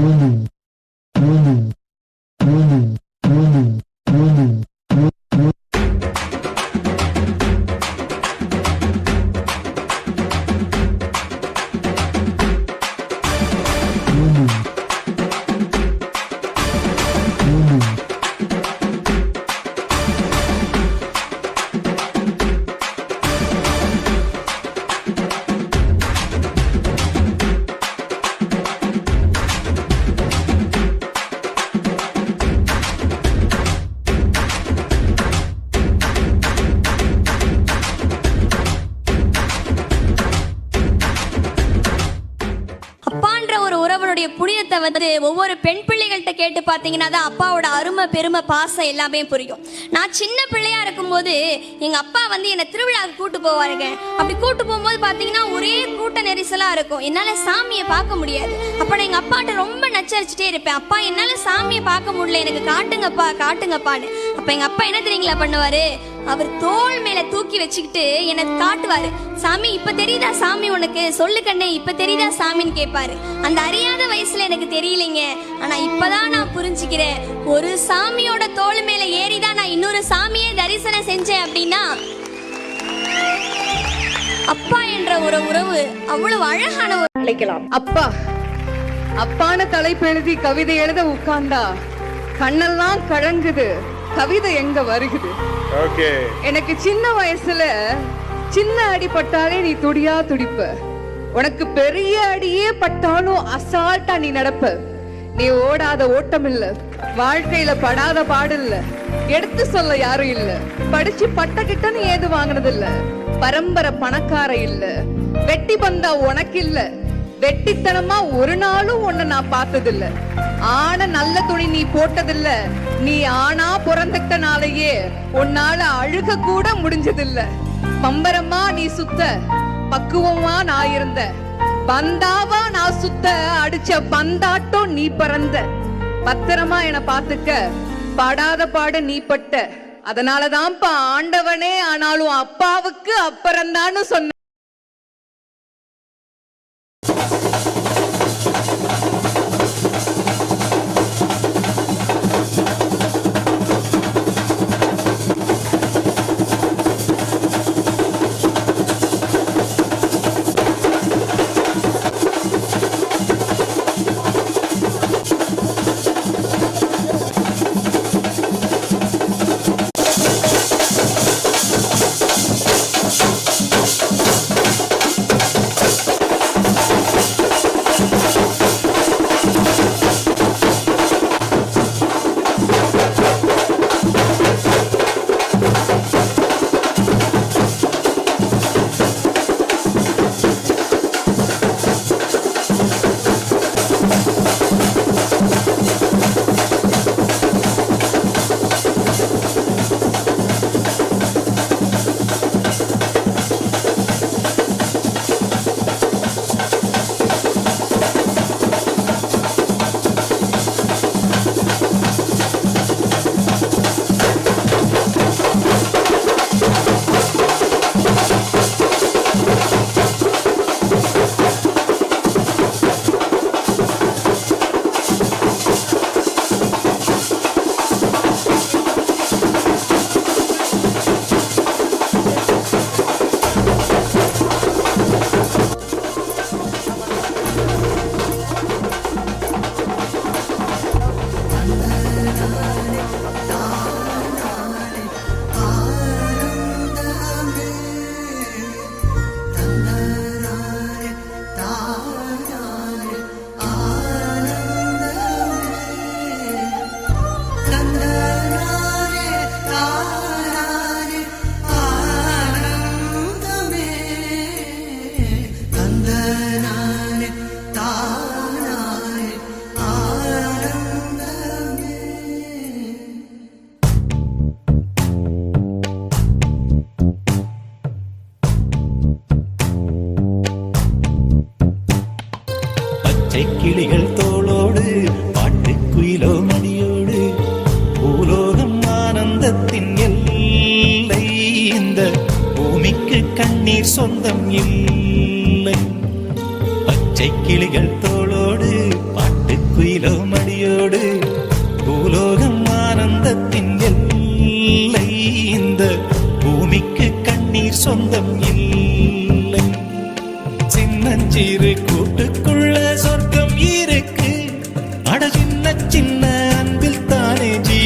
Holy பார்த்தீங்கன்னா தான் அப்பாவோட அருமை பெருமை பாசம் எல்லாமே புரியும். நான் சின்ன பிள்ளையா இருக்கும்போது எங்க அப்பா வந்து என்னை திருவிழாவுக்கு கூட்டு போவாருங்க. அப்படி கூட்டு போகும்போது பார்த்தீங்கன்னா ஒரே கூட்ட நெரிசலா இருக்கும். என்னால சாமியை பார்க்க முடியாது. அப்ப நான் எங்க அப்பாட்ட ரொம்ப நச்சரிச்சுட்டே இருப்பேன். அப்பா என்னால சாமியை பார்க்க முடியல. எனக்கு காட்டுங்கப்பா காட்டுங்கப்பான்னு. அப்ப எங்க அப்பா என்ன தெரியுங்களா பண்ணுவாரு? அவர் தோள் மேல தூக்கி வச்சுக்கிட்டு எனக்கு காட்டுவாரு சாமி இப்ப தெரியுதா சாமி உனக்கு? சொல்லு கண்ணே இப்ப தெரியுதா சாமின்னு கேட்பாரு அந்த அறியாத வயசுல எனக்கு தெரியலைங்க. ஆனா இப்பதான் நான் புரிஞ்சுக்கிறேன். ஒரு சாமியோட தோள் மேல ஏறிதான் நான் இன்னொரு சாமியை தரிசனம் செஞ்சேன் அப்படின்னா அப்பா என்ற ஒரு உறவு அவ்வளவு அழகான ஒரு அழைக்கலாம். அப்பா அப்பான தலைப்பு எழுதி கவிதை எழுத உட்கார்ந்தா கண்ணெல்லாம் கழங்குது. கவிதை எங்க வருகுது? ஓகே. எனக்கு சின்ன வயசுல சின்ன அடி பட்டாலே நீ துடியா துடிப்ப. உனக்கு பெரிய அடியே பட்டாலும் அசால்ட்டா நீ நடப்ப. நீ ஓடாத ஓட்டம் இல்ல. வாழ்க்கையில படாத பாடு இல்ல. எடுத்து சொல்ல யாரும் இல்ல. படிச்சு பட்ட கிட்டன்னு ஏது வாங்கினது இல்ல. பரம்பரை பணக்கார இல்ல. வெட்டி பந்தா உனக்கு இல்ல. வெட்டித்தனமா ஒரு நாளும் உன்னை நான் பார்த்ததில்ல. ஆன நல்ல துணி நீ போட்டதில்ல. நீ ஆனா பிறந்துட்டனாலேயே உன்னால அழுக கூட முடிஞ்சதில்ல. பம்பரமா நீ சுத்த பக்குவமா நான் இருந்த. பந்தாவா நான் சுத்த அடிச்ச பந்தாட்டம் நீ பறந்த. பத்திரமா என பாத்துக்க படாத பாடு நீ பட்ட. அதனாலதான்ப்பா ஆண்டவனே ஆனாலும் அப்பாவுக்கு அப்புறம்தான்னு சொன்ன.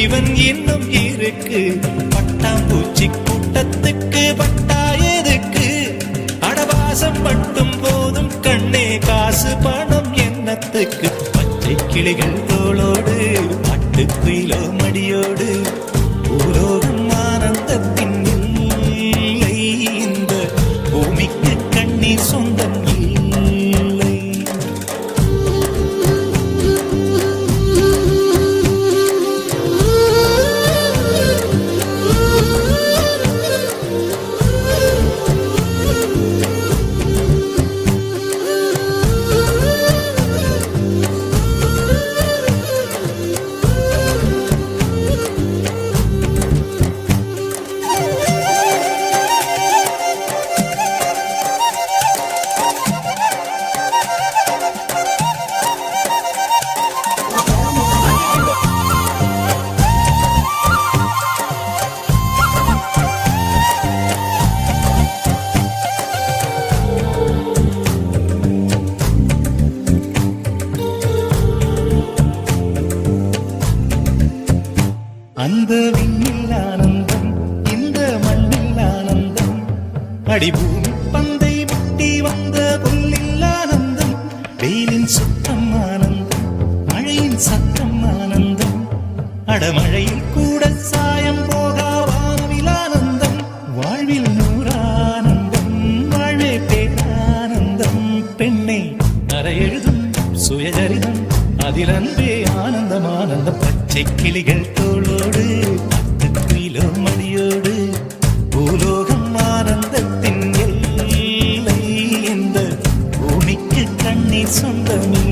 இவன் இன்னும் இருக்கு. பட்டாம்பூச்சி கூட்டத்துக்கு பட்டா எதுக்கு? அடவாசம் மட்டும் போதும் கண்ணே காசு பணம் என்னத்துக்கு? பச்சை கிளிகள் தோளோடு கிளிகள் தோளோடு பத்து கிலோ மணியோடு பூலோகம் ஆனந்தத்தின் எல்லை இந்த பூமிக்கு கண்ணீர் சொந்தமில்லை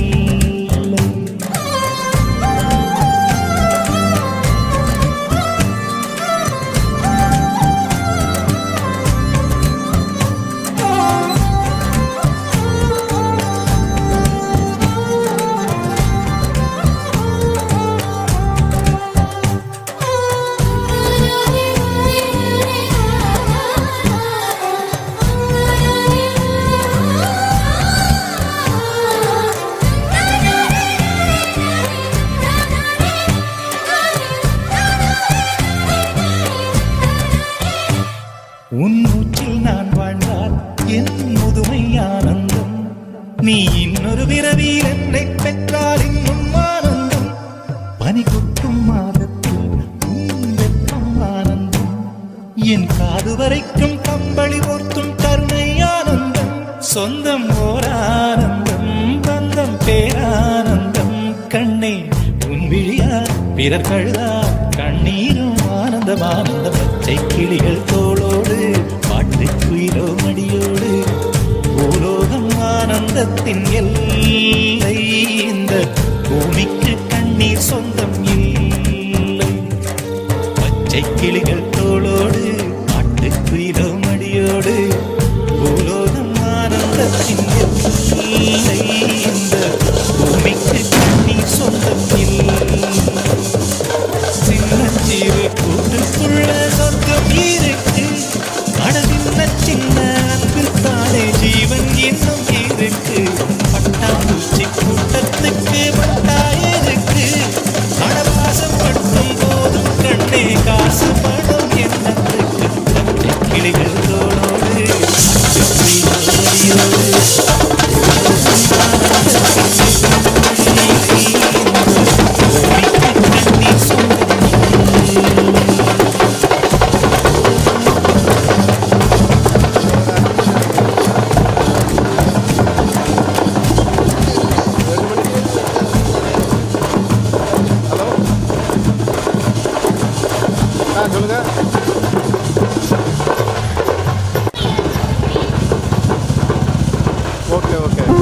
நீ இன்னொரு பிறவியில் என்னை பெற்றால் இன்னும் ஆனந்தம். பனி கொட்டும் மாதத்தில் வெப்பம் ஆனந்தம். என் காது வரைக்கும் கம்பளி போர்த்தும் கருணை ஆனந்தம். சொந்தம் ஓர் ஆனந்தம் பந்தம் பேரானந்தம் கண்ணே உன் விழியா பிறர் கழுதா கண்ணீரும் ஆனந்தம். ஆனந்த பச்சை கிளிகள் தோளோ ஆனந்தத்தின் எல்லை. இந்த பூமிக்கு கண்ணீர் சொந்தம் இல்லை. பச்சை கிளிகள் தோளோடு ಓಕೆ ಓಕೆ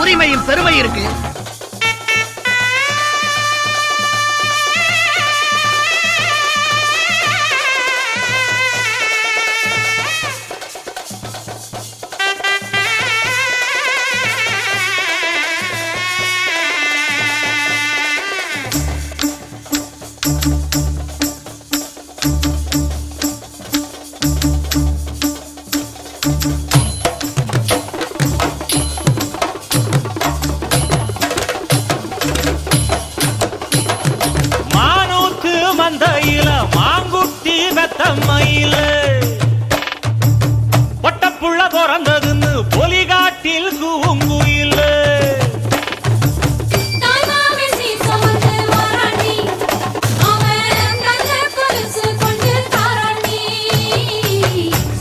உரிமையும் பெருமை இருக்கு.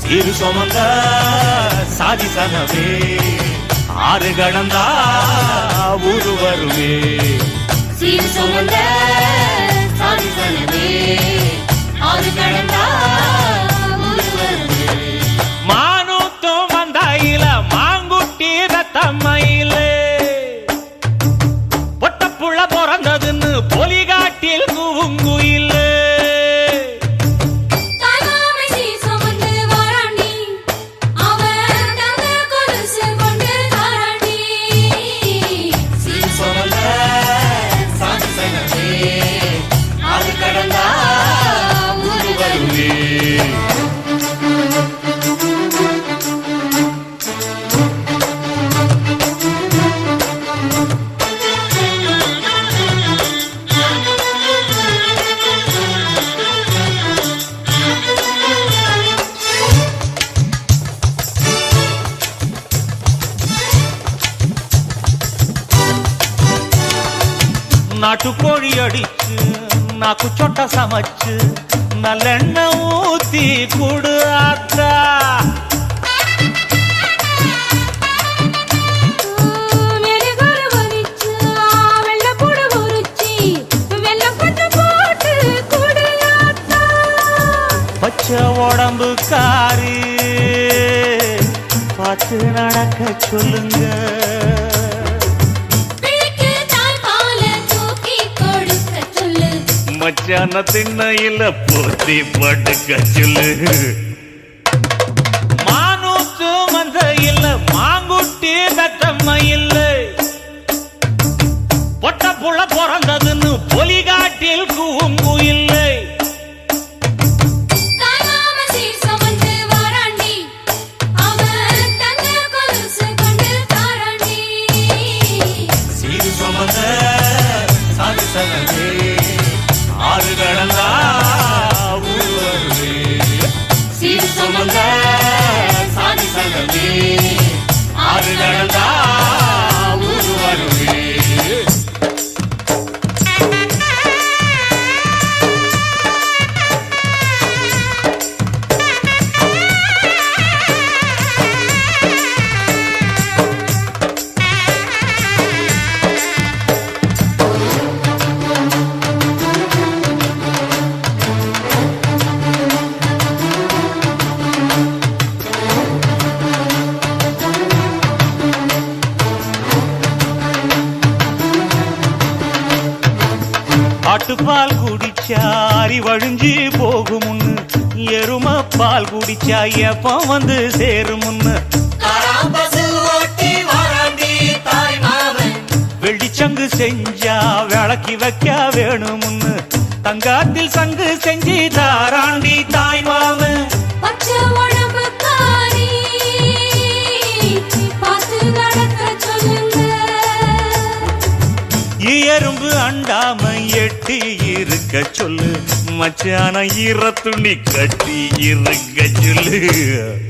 இரு சுமந்த சாதி சனவே ஆறு கடந்தா ஊரு வருவே சீர் சுமந்த சாதி சனமே. ஆறு கடந்தா. மானூத்தும் மந்தையில மாங்குட்டி வெத்தம்மையில பொட்டப்புள்ள பிறந்ததுன்னு பொலிகாட்டில் வெள்ளைப்பூடு உரிச்சி, வெல்லம் கொஞ்சம் போட்டு குடு ஆத்தா. பச்சை உடம்பு காரி பார்த்து நடக்க சொல்லுங்க மச்சான திண்ணையில போத்தி படுக்க சொல்லு. மானூத்து மந்த இல்ல மாங்குட்டி தத்தம்ம இல்ல. பொட்ட புள்ள பிறந்ததுன்னு பொலிகாட்டில் கூங்கு இல்லை. வழிஞ்சி போகுமுன்னு. எரும பால் குடிச்சா எப்ப வந்து சேருமுன்னு. வெள்ளிச்சங்கு செஞ்சா விளக்கி வைக்க வேணுமுன்னு. தங்காத்தில் சங்கு செஞ்சு தாராண்டி தாய் சொல்லுங்க. எறும்பு அண்டாம எட்டி இருக்க சொல்லு. மச்சான ஈர துணி கட்டி இருக்க சொல்லு.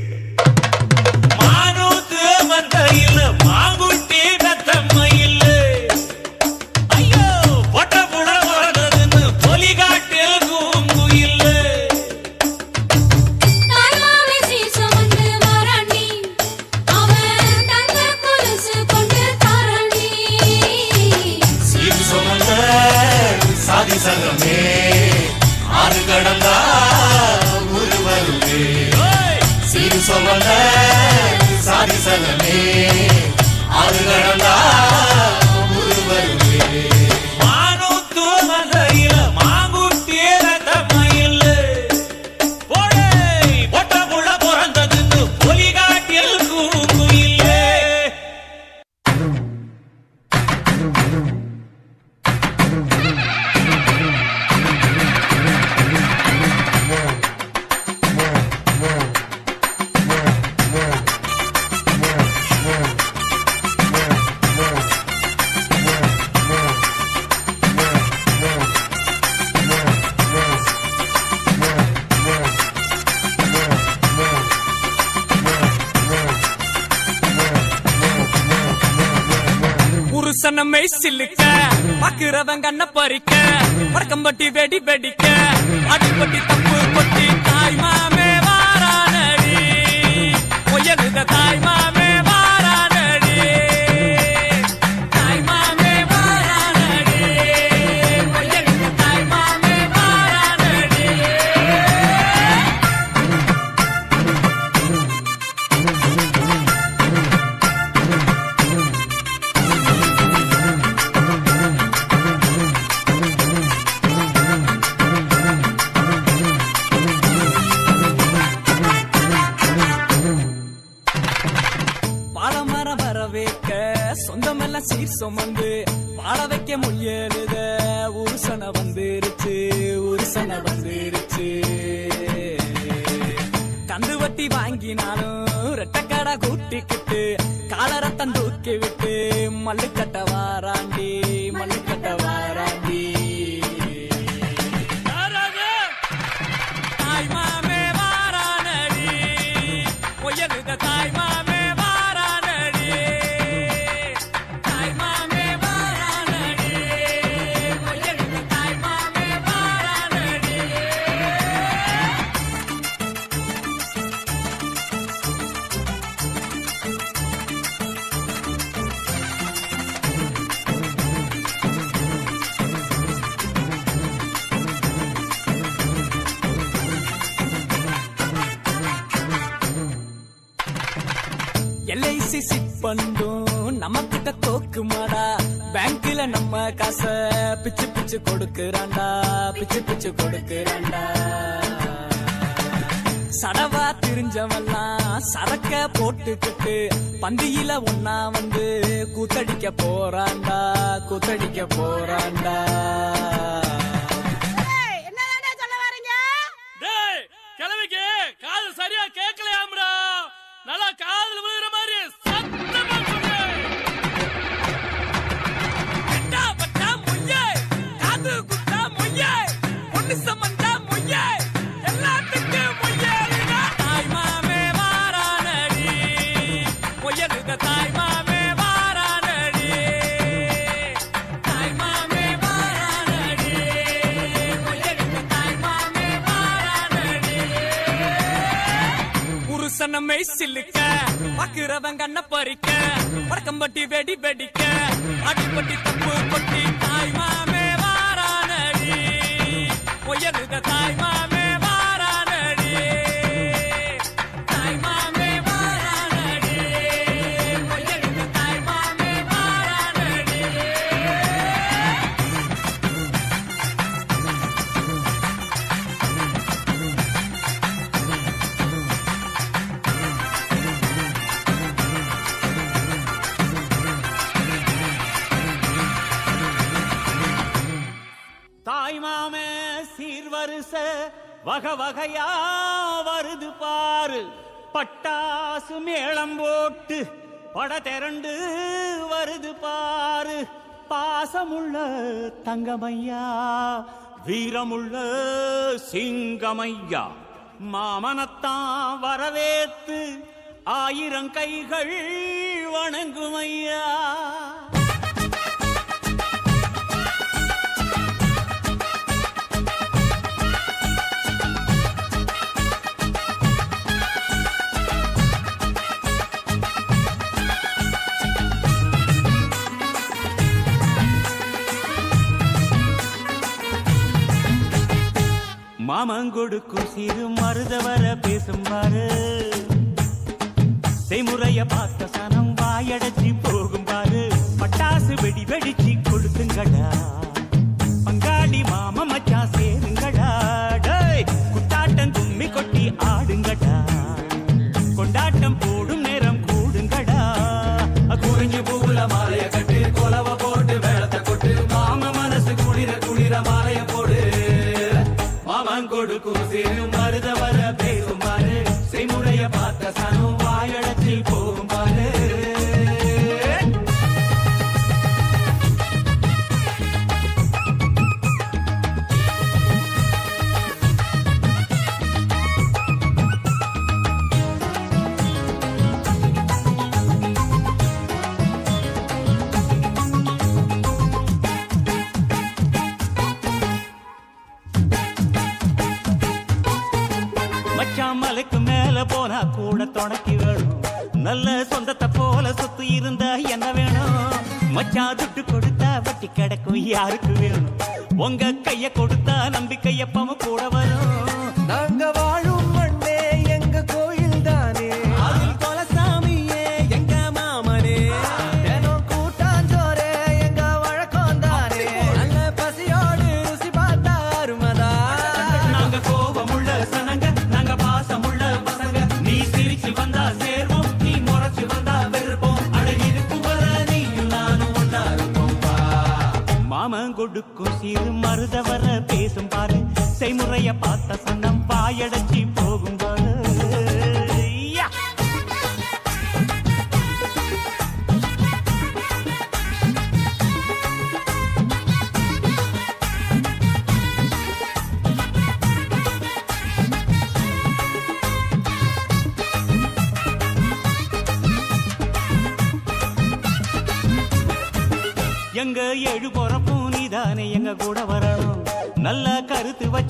சில்லுக்க பாக்குறவன் கண்ண பறிக்க வடக்கம்பட்டி வெடி வெடிக்க அடிப்பட்டி தப்பு கொட்டி தாய் மாமே வாரானடி. உயர்ந்த தாய் விட்டு பண்ணும் நம்ம கிட்ட தோக்குமாடா. பேங்க்ல நம்ம காச பிச்சு பிச்சு கொடுக்கறான்டா பிச்சு பிச்சு கொடுக்கறான்டா. சடவா திரிஞ்சவெல்லாம் சரக்க போட்டுக்கிட்டு பந்தியில ஒன்னா வந்து கூத்தடிக்க போறான்டா கூத்தடிக்க போறான்டா. கை சில்லுக்க பாக்குறவன் கண்ண பறிக்க. வடக்கம்பட்டி வெடி வெடிக்க. அடிப்பட்டி தப்பு கொட்டி தாய் மாமே வாரானடி. உயர்ந்த தாய் மாமே வகை வகையா வருது பாரு. பட்டாசு மேளம் போட்டு பட திரண்டு வருது பாரு. பாசமுள்ள தங்கமையா வீரமுள்ள சிங்கமையா. மாமனத்தான் வரவேத்து ஆயிரம் கைகள் வணங்குமையா. மாமங்கொடுக்கும் சிறு மருதவர பேசும் பாரு. செய்முறைய பார்த்த சனம் வாயடைச்சி போகும் பாரு. பட்டாசு வெடி வெடிச்சு கொடுத்துங்கடா. பங்காளி மாம மச்சா சேருங்கடா. குத்தாட்டம் தும்மி கொட்டி ஆடுங்கடா. கொடுத்தா கிடக்கும். யாருக்கு வேணும்? உங்க கைய கொடுத்தா நம்பிக்கையப்பம கூட வரும். நாங்க கொடுக்கும் சிறு மருத வர பேசும் பாரு. செய்முறைய பார்த்த சன்னம் வாயடைச்சி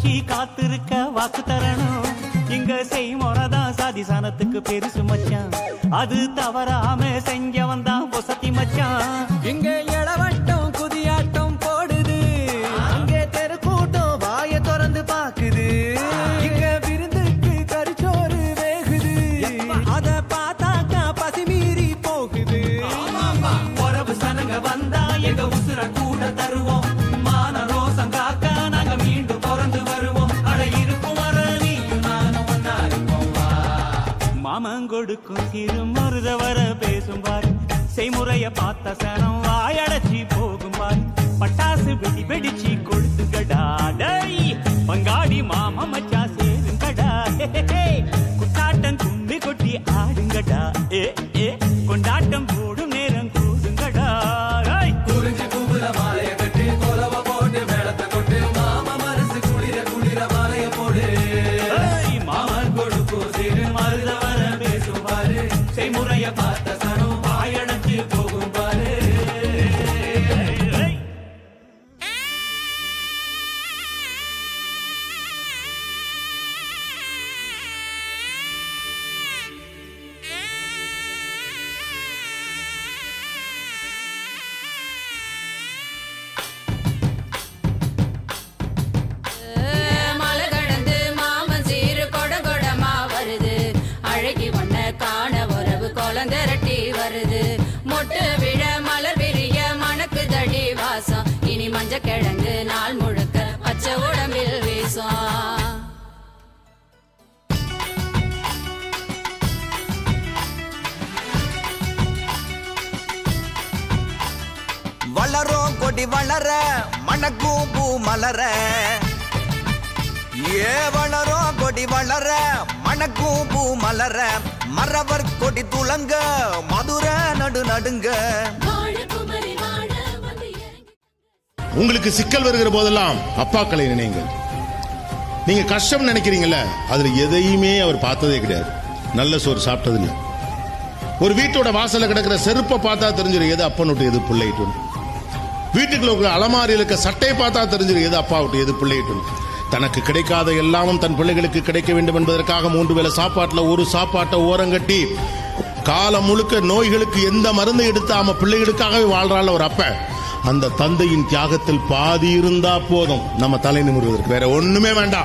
கருத்து வச்சு காத்திருக்க வாக்கு தரணும். இங்க செய்முறைதான் சாதி சாணத்துக்கு பெருசு மச்சான். அது தவறாம செஞ்சவன் தான் பொசத்தி மச்சான். இங்க கொடுக்கும் சிறு மருத வர பேசும் பாரு. செய்முறைய பார்த்த சனம் வாயடைச்சி போகும் பாரு. பட்டாசு வெடி வெடிச்சு கொடுத்து டேய் பங்காடி மாமா மச்சா ஏ வளரும் கொடி வளர மணக்கும் பூ மலர மரவர் கொடி துளங்க மதுர நடு நடுங்க. உங்களுக்கு சிக்கல் வருகிற போதெல்லாம் அப்பாக்களை நினைங்கள் நீங்க கஷ்டம் நினைக்கிறீங்கல்ல அதுல எதையுமே அவர் பார்த்ததே கிடையாது. நல்ல சோறு சாப்பிட்டது இல்ல ஒரு வீட்டோட வாசல்ல கிடக்கிற செருப்பை பார்த்தா தெரிஞ்சிடும் எது அப்பன் விட்டு எது பிள்ளைட்டு வீட்டுக்குள்ள இருக்கிற அலமாரியில் இருக்க சட்டையை பார்த்தா தெரிஞ்சிடும் எது அப்பா விட்டு எது பிள்ளைட்டு தனக்கு கிடைக்காத எல்லாமும் தன் பிள்ளைகளுக்கு கிடைக்க வேண்டும் என்பதற்காக மூன்று வேளை சாப்பாட்டில் ஒரு சாப்பாட்டை ஓரங்கட்டி காலம் முழுக்க நோய்களுக்கு எந்த மருந்து எடுத்தாம பிள்ளைகளுக்காகவே வாழ்றாள் ஒரு அப்ப. அந்த தந்தையின் தியாகத்தில் பாதி இருந்தா போதும். நம்ம தலை நிமிர்வதற்கு. வேற ஒண்ணுமே வேண்டாம்.